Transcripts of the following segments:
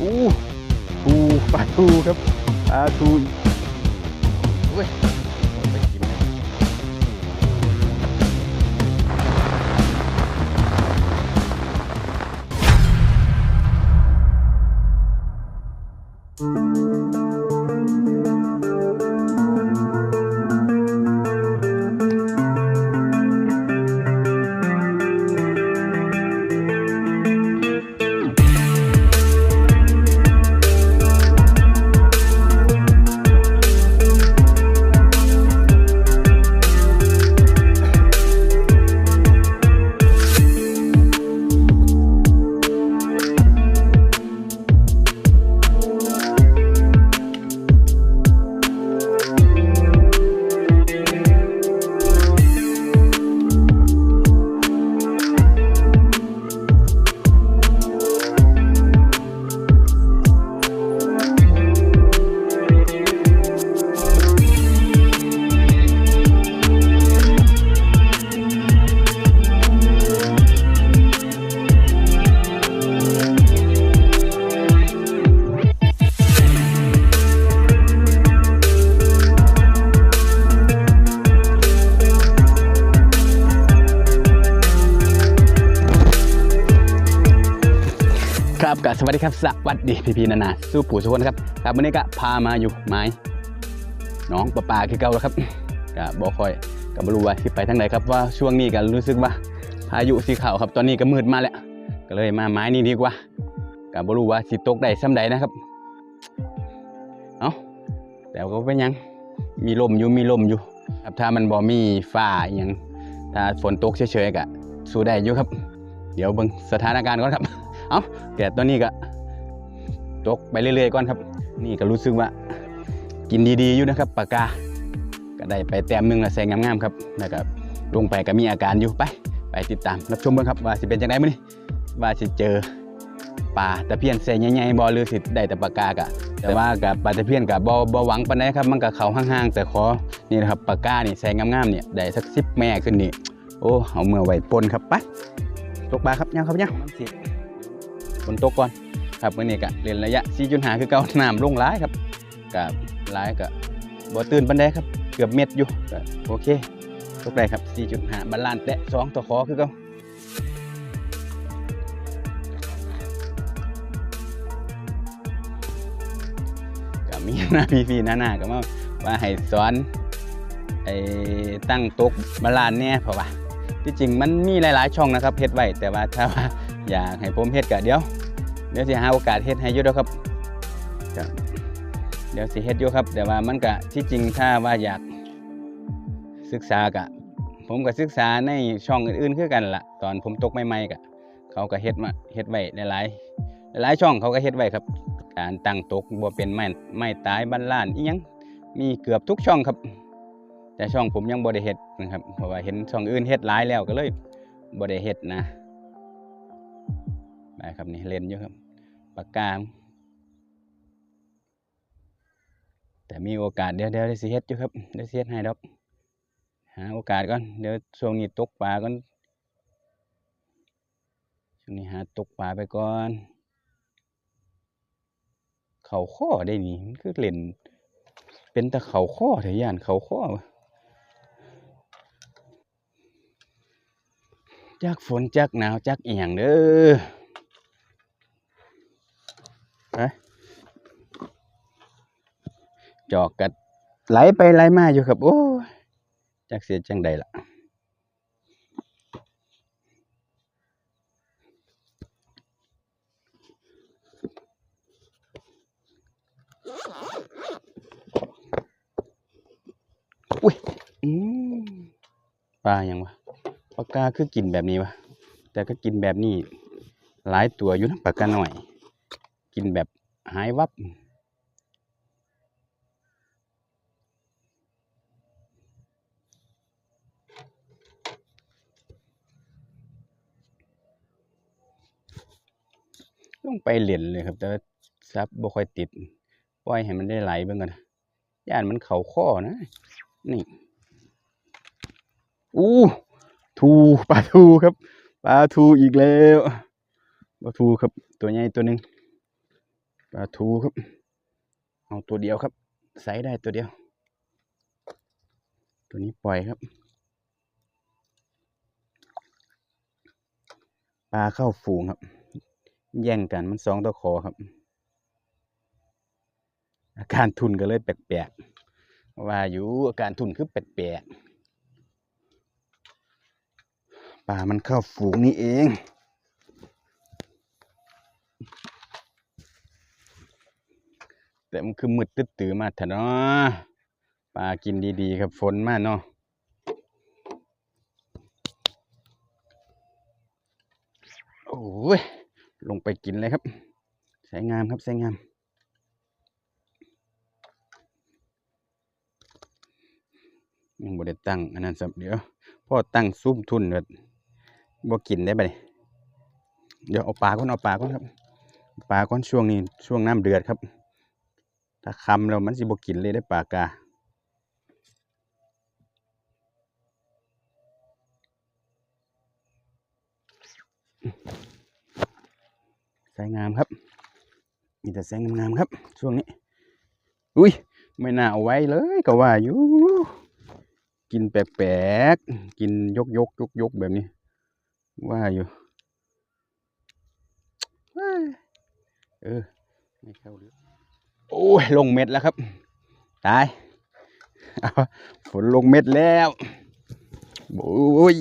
อู้ทูปลาทูครับปลาทูเว้ย วัสดีครับสวัสดีพี่พีนานาสู้ปู่สุกคนครับครับวันนี้ก็พามาอยู่ไม้น้องปลาปลาคือเก่าแล้วครับก็บอกคอยก็ไม่รู้ว่าสิไปทางไหนครับว่าช่วงนี้ก็รู้สึกว่าพายุสีขาวครับ ตอนนี้ก็มืดมาแล้วก็เลยมาไม้นี้ดีกว่าก็ไม่รู้ว่าสิตกได้ซ้ำใดนะครับเอาแต่ก็เป็นยังมีลมอยู่มีลมอยู่ ครับถ้ามันบ่มีฟ้าอหยังถ้าฝนตกเฉยๆก็สู้ได้อยู่ครับ เดี๋ยวเบิ่งสถานการณ์ก่อนครับ เอาแต่ตอนนี้ก็ตกไปเรื่อยๆก่อนครับ นี่ก็รู้สึกว่า กินดีๆอยู่นะครับปากกา ก็ได้ไปแต้มนึงละแสงงามๆครับแล้วก็ลงไปก็มีอาการอยู่ไป ไปติดตามรับชมเบิ่งครับว่าสิเป็นจังไดมื้อนี้ว่าสิเจอปลาตะเพียนแสงใหญ่ๆบ่หรือสิได้แต่ปากกากะแต่ว่ากับปลาตะเพียนกับบ่บ่หวังปานใดครับมันก็เขาห่างๆแต่ขอนี่นะครับปากกานี่แสงงามๆเนี่ยได้สัก10แม่ขึ้นนี่โอ้เอาเมื่อไว้ปนครับไปตกปลาครับยังครับยัง ฝนตกก่อนครับมื่อนี้ก็เรียนระยะ4.5คือเก่าน้ำลงหลายครับกับหลายก็บ่ตื่นปานใดครับเกือบเม็ดอยู่ก็โอเคตกได้ครับ 4.5บาลานแตะ2ตัวคอคือเก่าก็มีหน้าพี่ๆหน้าๆก็มาว่าให้สอนไอ้ตั้งตกบาลานเนี่ยเพราะว่าที่จริงมันมีหลายๆช่องนะครับเฮ็ดไว้แต่ว่าถ้าว่าอยากให้ผมเฮ็ดก็เดี๋ยว เดี๋ยวสิหาโอกาสเฮ็ดให้อยู่เด้อครับเดี๋ยวสิเฮ็ดอยู่ครับแต่ว่ามันก็ที่จริงถ้าว่าอยากศึกษากะ ผมก็ศึกษาในช่องอื่นๆคือกันละตอนผมตกใหม่ๆกะเขาก็เฮ็ดมาเฮ็ดไว้หลายๆหลายช่องเขาก็เฮ็ดไว้ครับ การตั้งตกบ่เป็นไม้ไม้ตายบ้านล้านอีหยังมีเกือบทุกช่องครับ แต่ช่องผมยังบ่ได้เฮ็ดนะครับเพราะว่าเห็นช่องอื่นเฮ็ดหลายแล้วก็เลยบ่ได้เฮ็ดนะ ได้ครับนี่เลนอยู่ครับปากกาแต่มีโอกาสเดี๋ยวเดี๋ยวได้สิเฮ็ดอยู่ครับเดี๋ยวสิเฮ็ดให้ดอกหาโอกาสก่อนเดี๋ยวช่วงนี้ตกปลาก่อนช่วงนี้หาตกปลาไปก่อน เขาข้อได้นี่มันคือเล่นเป็นแต่เขาข้อเถอะย่านเขาข้อจักฝนจักหนาวจักเอียงเด้อ จอกกัดไหลไปไหลมาอยู่ครับ โอ้จักเสียจังใดล่ะอุ้ยปลาอย่างวะปลากาคือกินแบบนี้วะแต่ก็กินแบบนี้ หลายตัวอยู่นะปลากาหน่อย กินแบบหายวับ ลงไปเหรียญเลยครับ แต่ซับบ่ค่อยติด ปล่อยให้มันได้ไหลเบิ่งกันนย่านมันเข่าข้อนะ นี่ อู้ทูปลาทูครับปลาทูอีกแล้วปลาทูครับ ตัวใหญ่ตัวหนึ่งปลาทูครับ เอาตัวเดียวครับใส่ได้ตัวเดียว ตัวนี้ปล่อยครับปลาเข้าฝูงครับ แย่งกันมันสองตะคอครับ อาการทุนก็เลยแปลกๆว่าอยู่อาการทุนคือแปลกๆปลามันเข้าฝูงนี่เองแต่มันคือมืดตื้อมาเถอะเนาะปลากินดีๆ ครับฝนมาเนาะโอ้ย ลงไปกินเลยครับสวยงามครับสวยงาม ยังบ่ได้ตั้งอันนั้นสับเดี๋ยวพ่อตั้งซุ้มทุนแบบบ่กินได้ปเนี่ยเดี๋ยวเอาปลาก่อนเอาปลาก่อนครับ ปลาก่อนช่วงนี้ช่วงน้ำเดือดครับ ถ้าคำแล้วมันสิบ่กินเลยได้ปลากา สวยงามครับ มีแต่แสงงามๆครับ ช่วงนี้ อุ้ยไม่น่าเอาไว้เลยก็ว่าอยู่ กินแปลกๆ กินยกยกยกยกแบบนี้ ว่าอยู่เออไม่เข้าเรือโอ้ยลงเม็ดแล้วครับ ตายฝนลงเม็ดแล้วโอ้ย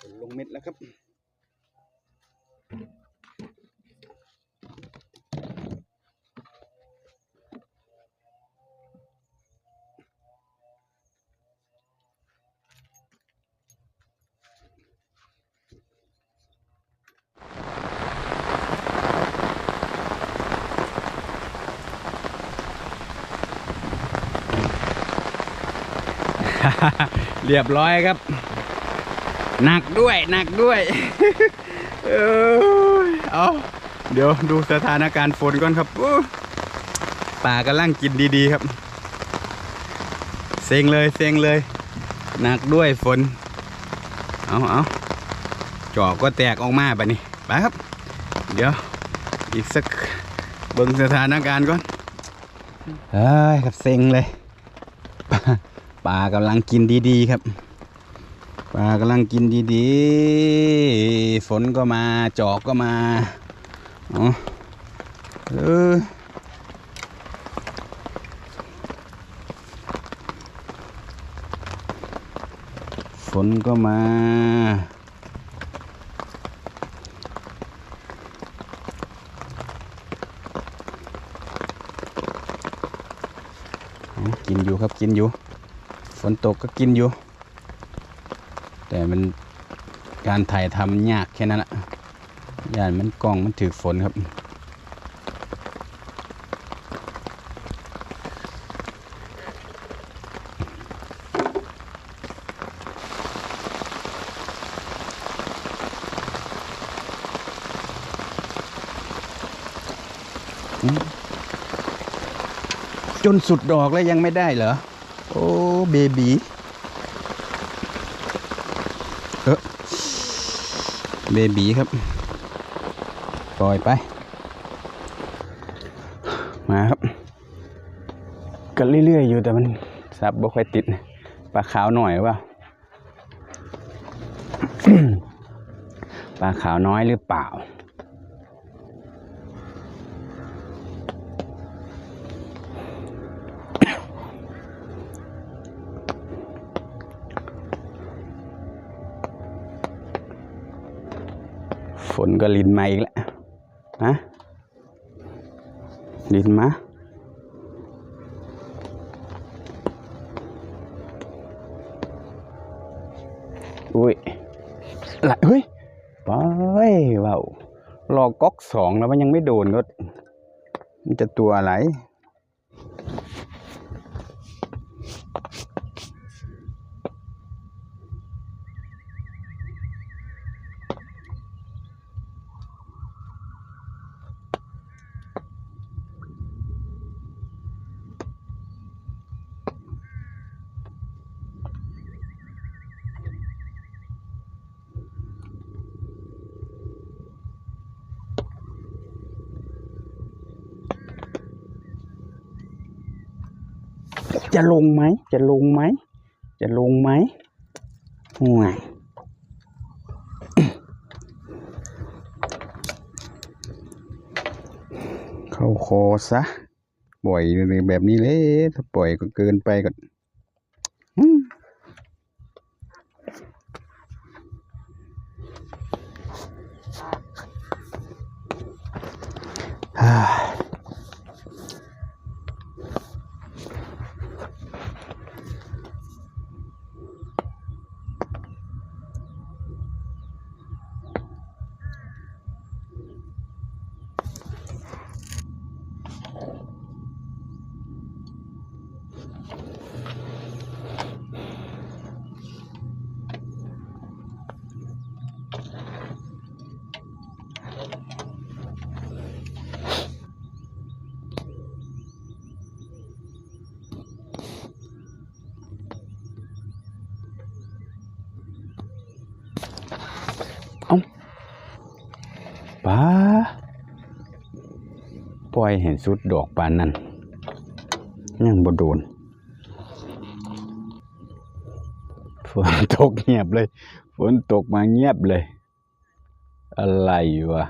ฝนลงเม็ดแล้วครับ เรียบร้อยครับ หนักด้วย หนักด้วย เออเอาเดี๋ยวดูสถานการณ์ฝนก่อนครับป่ากำลังกินดีๆครับ เซ็งเลยเซ็งเลยหนักด้วยฝน เอาเอาจอบก็แตกออกมาแบบนี้ไปครับ เดี๋ยวอีกสักเบิ่งสถานการณ์ก่อนเฮ้ยครับเซ็งเลยปลากำลังกินดีๆครับ ปลากำลังกินดีๆ ฝนก็มาจอกก็มาอ๋อเออฝนก็มาอกินอยู่ครับกินอยู่ ฝนตกก็กินอยู่ แต่มันการถ่ายทำยากแค่นั้นแหละย่านมันกล้องมันถือฝนครับ จนสุดดอกแล้วยังไม่ได้เหรอ โอ้ เบบีเออ เบบีครับ ปล่อยไป มาครับก็เรื่อยๆอยู่แต่มันซับบ่ค่อยติดปลาขาวหน่อยว่าปลาขาวน้อยหรือเปล่า ฝนก็ลินมาอีกแล้วนะลินมาอุ้ยหลเฮ้ยไปว้าวรอก๊อกสองแล้วมันยังไม่โดนก็ มันจะตัวอะไร จะลงไหม จะลงไหม จะลงไหมห่วยเข้าคอซะ ปล่อยแบบนี้เลยถ้าปล่อยก็เกินไปก็ อยเห็นสุดดอกปานนั้นยังบ่โดนฝนตกเงียบเลย ฝนตกมาเงียบเลย อะไรวะ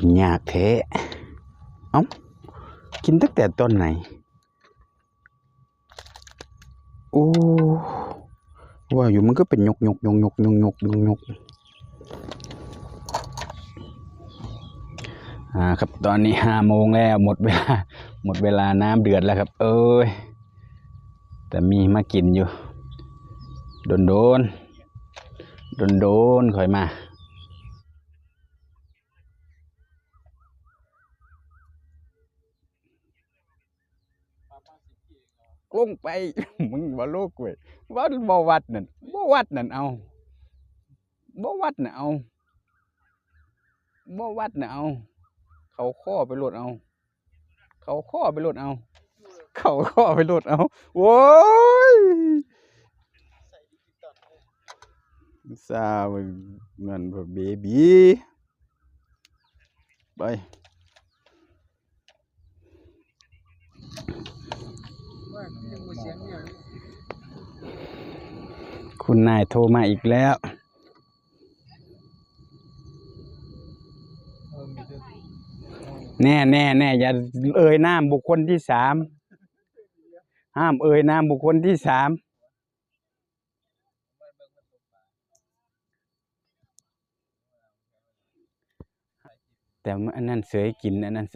กินยากแท้เอ้ากินตั้งแต่ต้นไหน โอ้ว่าอยู่มันก็เป็นยกยกยกยกยกยกยกยกอ่าครับตอนนี้ห้าโมงแล้วหมดเวลา หมดเวลาน้ำเดือดแล้วครับ เอ้ย แต่มีมากินอยู่ โดนโดนโดนโดนคอยมา ลงไป มึงบ่โลกเว้ยวัดบ่วัดนั่นบ่วัดนั่นเอาบ่วัดน่ะเอาบ่วัดน่ะเอา เขาข้อไปโหลดเอา เขาข้อไปโหลดเอา เขาข้อไปโหลดเอาโว้ยซามันมันแบบเบบีไป คุณนายโทรมาอีกแล้วแน่แน่แน่อย่าเอ่ยนามบุคคลที่สามห้ามเอ่ยนามบุคคลที่สามแต่อันนั้นเสือกินอันนั้น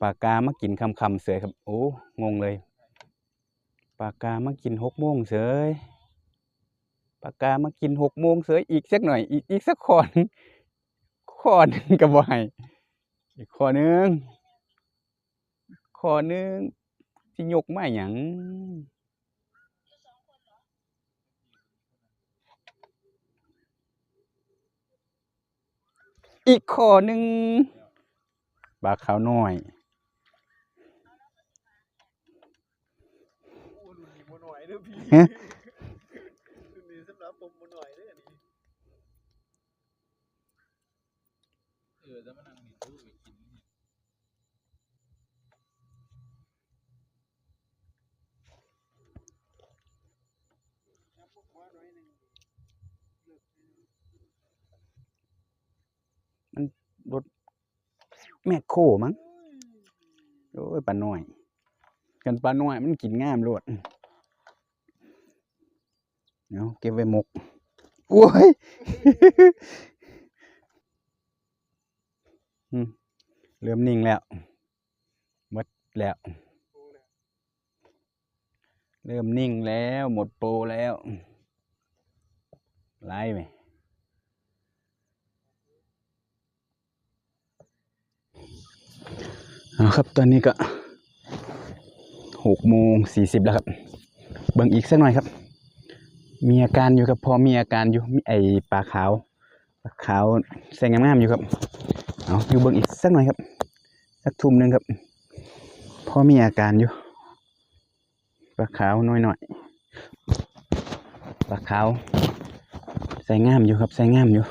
ปากกามากินคำคำเสือครับ โอ้ งงเลย ปากกามากินหกโมงเสยปากกามากินหกโมงเสยอีกสักหน่อย อีกอีกสักขอนขอนก็บ่ให้อีกขอนึงขอนึงที่ยกมาหยังอีกขอนึงปลาขาวน้อย นี่ครันรถแม่โคมั้งโอ้ยปลาหน้อย กันปลาหน้อยมันกินง่ามโลด เนาเก็บไว้หมกโอ้ยอืมเริ่มนิ่งแล้วหมดแล้วโอ้เลยเริ่มนิ่งแล้วหมดโปรแล้วไล่ไหมเอาครับตอนนี้ก็หกโมงสี่สิบแล้วครับ เบิ่งอีกสักหน่อยครับ มีอาการอยู่ครับพอมีอาการอยู่มีไอปลาขาวปลาขาวแสงงามๆอยู่ครับเอาอยู่เบิ้งอีกสักหน่อยครับสักทุ่มหนึ่งครับ พอมีอาการอยู่ปลาขาวน้อยหน่อยปลาขาวใส่งามอยู่ครับใส่งามอยู่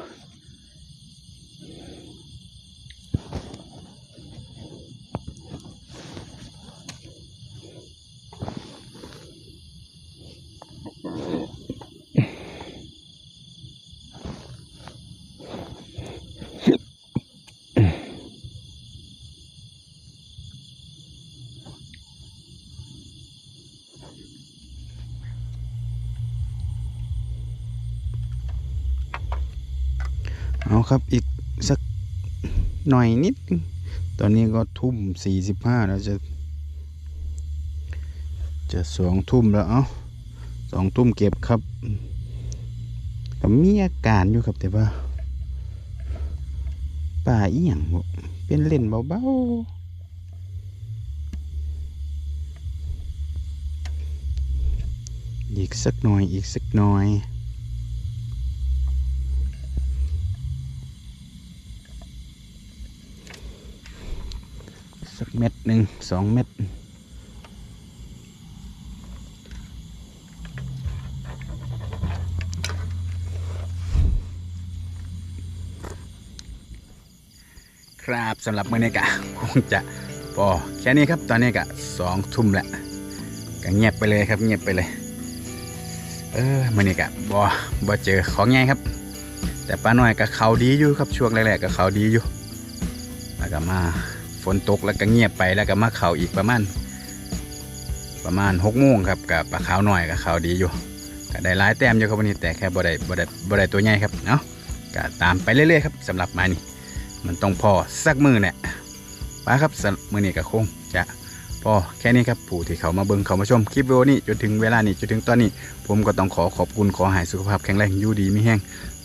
เอาครับอีกสักหน่อยนิด ตอนนี้ก็ทุ่มสี่สิบห้าแล้วจะ จะสองทุ่มแล้วเอาสองทุ่มเก็บครับก็มีอาการอยู่ครับแต่ว่าป่าอีหยังบ่เป็นเล่นเบาๆ อีกสักหน่อยอีกสักหน่อย เม็ดหนึ่งสองเม็ดครับสำหรับมื้อนี้กะคงจะพอแค่นี้ครับตอนนี้กะสองทุ่มแล้วก็เงียบไปเลยครับเงียบไปเลย เออมื้อนี้กะบ่บ่เจอของไงครับ แต่ป้าน้อยก็เขาดีอยู่ครับช่วงแรกๆก็เขาดีอยู่แล้วก็มา ฝนตกแล้วก็เงียบไปแล้วก็มาเข่าอีกประมาณประมาณหกโมงครับกับปลาขาวหน่อยกับขาวดีอยู่ก็ได้หลายแต้มอยู่ครับวันนี้แต่แค่บ่ได้บ่ได้บ่ได้ตัวใหญ่ครับเนาะก็ตามไปเรื่อยๆครับสำหรับมานี่มันต้องพอสักมือเนี่ยไปครับสำหรับมือนี้ก็คงจะพอแค่นี้ครับผู้ที่เขามาเบิ่งเขามาชมคลิปวิดีโอนี้จนถึงเวลานี้จนถึงตอนนี้ ผมก็ต้องขอขอบคุณขอหายสุขภาพแข็งแรงอยู่ดีไมีแห้ง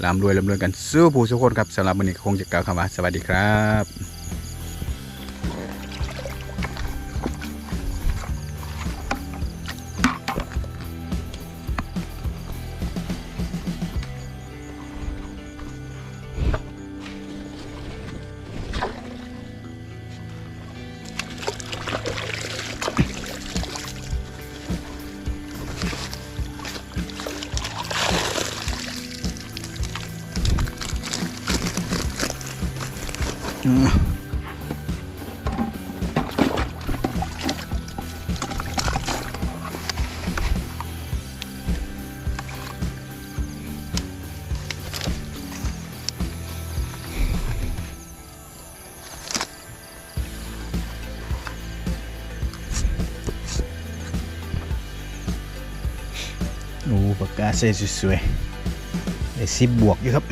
ร่ำรวยร่ำรวยกันสู้ผู้ทุกคนครับสำหรับมือนี้คงจะกล่าวคำว่าสวัสดีครับ โอ้ปากกาเซ่สวยๆได้สิบบวกอยู่ครับ